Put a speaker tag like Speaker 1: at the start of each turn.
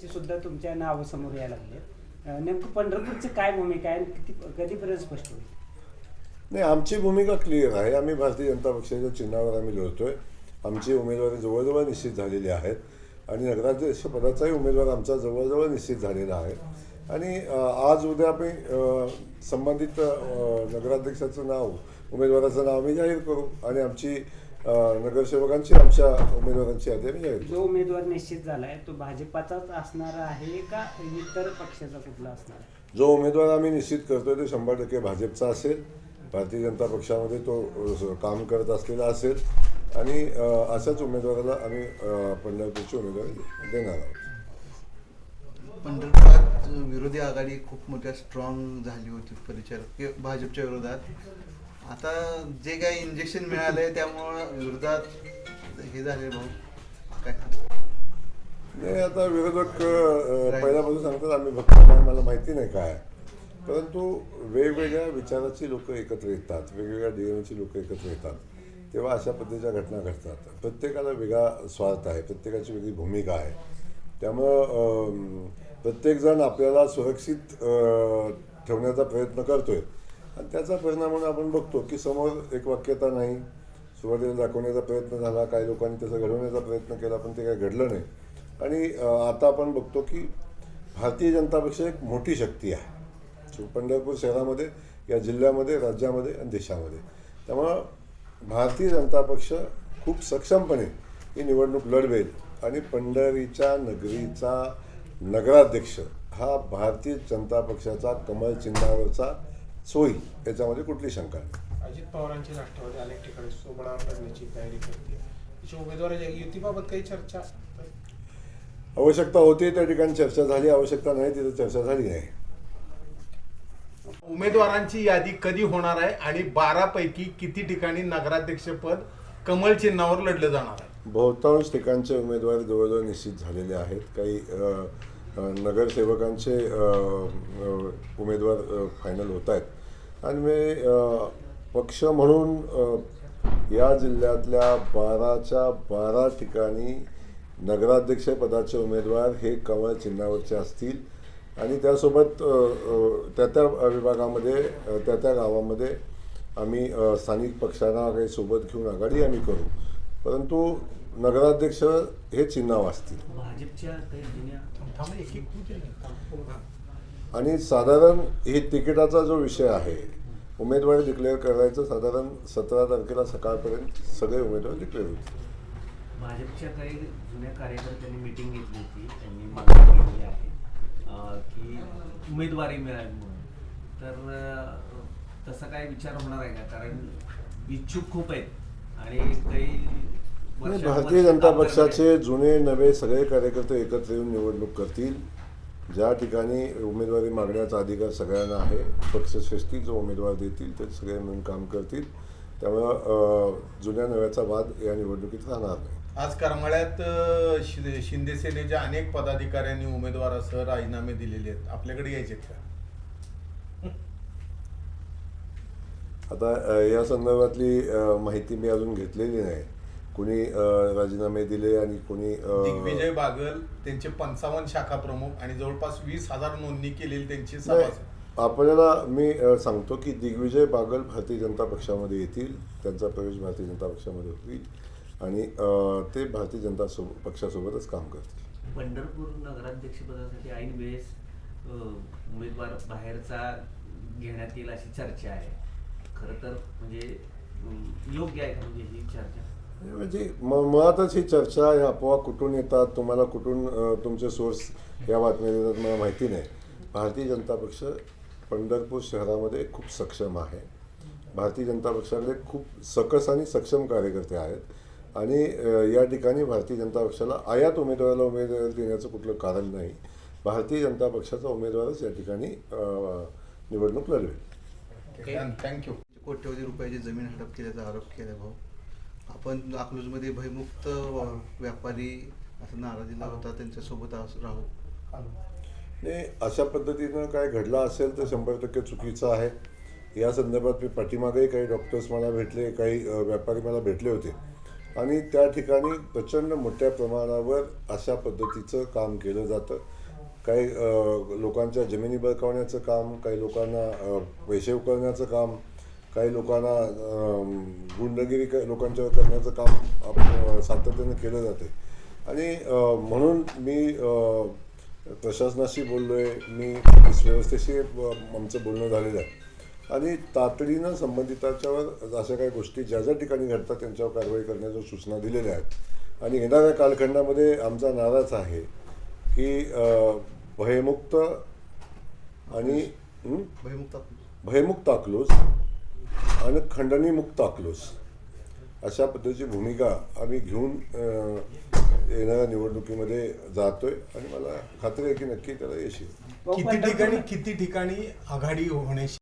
Speaker 1: ची सुद्धा तुमच्या नाव समोर यायला लागले. नेमकं पंढरपूरची काय भूमिका आहे आणि किती कधीपर्यंत स्पष्ट होईल?
Speaker 2: नाही आमची भूमिका क्लिअर आहे. आम्ही भारतीय जनता पक्षाच्या चिन्हावर आम्ही लढतोय. आमची उमेदवारी जवळजवळ निश्चित झालेली आहेत. आणि नगराध्यक्षपदाचाही उमेदवार आमचा जवळजवळ निश्चित झालेला आहे. आणि आज उद्या आम्ही संबंधित नगराध्यक्षाचं नाव उमेदवाराचं नाव आम्ही जाहीर करू. आणि आमची नगरसेवकांची आमच्या उमेदवारांची यादी आम्ही जाहीर करू
Speaker 1: जो उमेदवार निश्चित झालाय तो भाजपाचाच असणार आहे का इतर पक्षाचा कुठला असणार? आहे
Speaker 2: जो उमेदवार आम्ही निश्चित करतोय तो शंभर टक्के भाजपचा असेल. भारतीय जनता पक्षामध्ये तो अ, काम करत असलेला असेल. आणि अ, अशाच उमेदवाराला आम्ही अ, पंढरपूरची उमेदवारी देणार आहोत.
Speaker 3: पंढरपुरात विरोधी आघाडी खूप मोठ्या स्ट्रॉंग झाली होती परिचार भाजपच्या विरोधात. आता जे काही इंजेक्शन मिळालंय त्यामुळं विरोधात हे झाले भाऊ. काय?
Speaker 2: नाही आता विरोधक अ, पहिल्यापासून सांगतात आम्ही भक्त नाही मला माहिती नाही काय. परंतु वेगवेगळ्या विचाराची लोक एकत्र येतात वेगवेगळ्या डीएमची लोक एकत्र येतात. तेव्हा अशा पद्धतीच्या घटना घडतात. प्रत्येकाला वेगळा स्वार्थ आहे प्रत्येकाची वेगळी भूमिका आहे. त्यामुळं अम, प्रत्येकजण आपल्याला सुरक्षित अ, ठेवण्याचा प्रयत्न करतोय. आणि त्याचा परिणाम म्हणून आपण बघतो की समोर एक वाक्यता नाही सुरुवातीला दाखवण्याचा प्रयत्न झाला काही लोकांनी तसं घडवण्याचा प्रयत्न केला पण ते काही घडलं नाही. आणि आता आपण बघतो की भारतीय जनता पक्ष एक मोठी शक्ती आहे. पंढरपूर शहरामध्ये या जिल्ह्यामध्ये राज्यामध्ये आणि देशामध्ये. त्यामुळं भारतीय जनता पक्ष खूप सक्षमपणे ही निवडणूक लढवेल आणि पंढरीच्या नगरीचा नगराध्यक्ष हा भारतीय जनता पक्षाचा कमल चिन्हावरचा सोयी याच्यामध्ये कुठली शंका नाही
Speaker 4: अजित पवारांची राष्ट्रवादी अनेक ठिकाणी सोबळा करण्याची तयारी करते. त्याच्या उमेदवाराच्या युतीबाबत काही चर्चा?
Speaker 2: आवश्यकता होती त्या ठिकाणी चर्चा झाली आवश्यकता नाही तिथं चर्चा झाली नाही.
Speaker 5: उमेदवारांची यादी कधी होणार आहे आणि बारा पैकी किती ठिकाणी नगराध्यक्षपद कमल चिन्हावर लढलं जाणार आहे?
Speaker 2: बहुतांश ठिकाणचे उमेदवार जवळजवळ निश्चित झालेले आहेत. काही अ, अ, नगरसेवकांचे अ, अ, उमेदवार फायनल होत आहेत. आणि मी पक्ष म्हणून या जिल्ह्यातल्या बाराच्या बारा ठिकाणी नगराध्यक्षपदाचे उमेदवार हे कमळ चिन्हावरचे असतील. आणि त्यासोबत त्या त्या विभागामध्ये त्या त्या गावामध्ये आम्ही स्थानिक पक्षांना काही सोबत घेऊन आघाडी आम्ही करू. परंतु नगराध्यक्ष हे चिन्हाव असतील.
Speaker 6: भाजपच्या
Speaker 2: आणि साधारण हे तिकिटाचा जो विषय आहे उमेदवारी डिक्लेअर करायचं साधारण सतरा तारखेला सकाळपर्यंत सगळे उमेदवार डिक्लेअर होतील.
Speaker 6: भाजपच्या काही जुन्या कार्यकर्त्यांनी मिटिंग घेतली होती त्यांनी मागणी केली आहे की उमेदवारी मिळावी म्हणून. तर तसा काय विचार होणार आहे का? कारण इच्छुक खूप आहेत आणि काही
Speaker 2: भारतीय जनता पक्षाचे जुने नवे सगळे कार्यकर्ते एकत्र येऊन निवडणूक करतील. ज्या ठिकाणी उमेदवारी मागण्याचा अधिकार सगळ्यांना आहे पक्षश्रेष्ठी जो उमेदवार देतील ते सगळे मिळून काम करतील. त्यामुळं जुन्या नव्याचा वाद या निवडणुकीत राहणार नाही.
Speaker 5: आज करमाळ्यात शि- शिंदे सेनेच्या अनेक पदाधिकाऱ्यांनी उमेदवारासह राजीनामे दिलेले आहेत. आपल्याकडे यायचे का?
Speaker 2: आता या संदर्भातली माहिती मी अजून घेतलेली नाही. कुणी राजीनामे दिले आणि कुणी
Speaker 5: दिग्विजय बागल त्यांचे पंचावन्न शाखा प्रमुख आणि जवळपास वीस हजार नोंदणी केलेली त्यांची सभा
Speaker 2: आपल्याला मी सांगतो की दिग्विजय बागल भारतीय जनता पक्षामध्ये येतील त्यांचा प्रवेश भारतीय जनता पक्षामध्ये होईल आणि ते भारतीय जनता सो पक्षासोबतच काम करतील.
Speaker 6: पंढरपूर नगराध्यक्षपदासाठी ऐन वेळेस उमेदवार बाहेरचा घेण्यात येईल अशी चर्चा आहे. खरं तर म्हणजे योग्य आहे का म्हणजे ही चर्चा?
Speaker 2: म्हणजे म- मुळातच ही चर्चा या अफवा कुठून येतात तुम्हाला कुठून तुमचे सोर्स या बातम्या देतात मला माहिती नाही. भारतीय जनता पक्ष पंढरपूर शहरामध्ये खूप सक्षम आहे. भारतीय जनता पक्षाकडे खूप सकस आणि सक्षम कार्यकर्ते आहेत. आणि या ठिकाणी भारतीय जनता पक्षाला आयात उमेदवाराला उमेदवारी देण्याचं कुठलं कारण नाही. भारतीय जनता पक्षाचा उमेदवारच या ठिकाणी निवडणूक लढवेल.
Speaker 5: थँक्यू
Speaker 3: कोट्यवधी रुपयाची जमीन हडप केल्याचा आरोप केला भाऊ. आपण अकलूजमध्ये भयमुक्त व्यापारी असा नारा दिला होता त्यांच्यासोबत आज राहू.
Speaker 2: नाही अशा पद्धतीनं काय घडलं असेल तर शंभर टक्के चुकीचं आहे. या संदर्भात मी पाठीमागेही काही डॉक्टर्स मला भेटले काही व्यापारी मला भेटले होते. आणि त्या ठिकाणी प्रचंड मोठ्या प्रमाणावर अशा पद्धतीचं काम केलं जातं. काही लोकांच्या जमिनी बळकावण्याचं काम काही लोकांना पैसे उकळण्याचं काम काही लोकांना गुंडगिरी क- लोकांच्यावर करण्याचं काम आप- सातत्यानं केलं जाते. आणि म्हणून मी प्रशासनाशी बोललो आहे मी पोलीस व्यवस्थेशी आमचं बोलणं झालेलं आहे. आणि तातडीनं संबंधिताच्यावर अशा काही गोष्टी ज्या ज्या ठिकाणी घडतात त्यांच्यावर कारवाई करण्याच्या सूचना दिलेल्या आहेत. आणि येणाऱ्या कालखंडामध्ये आमचा नाराज आहे की भयमुक्त आणि?
Speaker 3: भयमुक्त
Speaker 2: भयमुक्त अकलूज आणि खंडणीमुक्त अकलूज अशा पद्धतीची भूमिका आम्ही घेऊन येणाऱ्या निवडणुकीमध्ये जातोय. आणि मला खात्री आहे की नक्की त्याला यश येईल.
Speaker 1: भाऊ,
Speaker 5: किती ठिकाणी किती ठिकाणी आघाडी होण्याची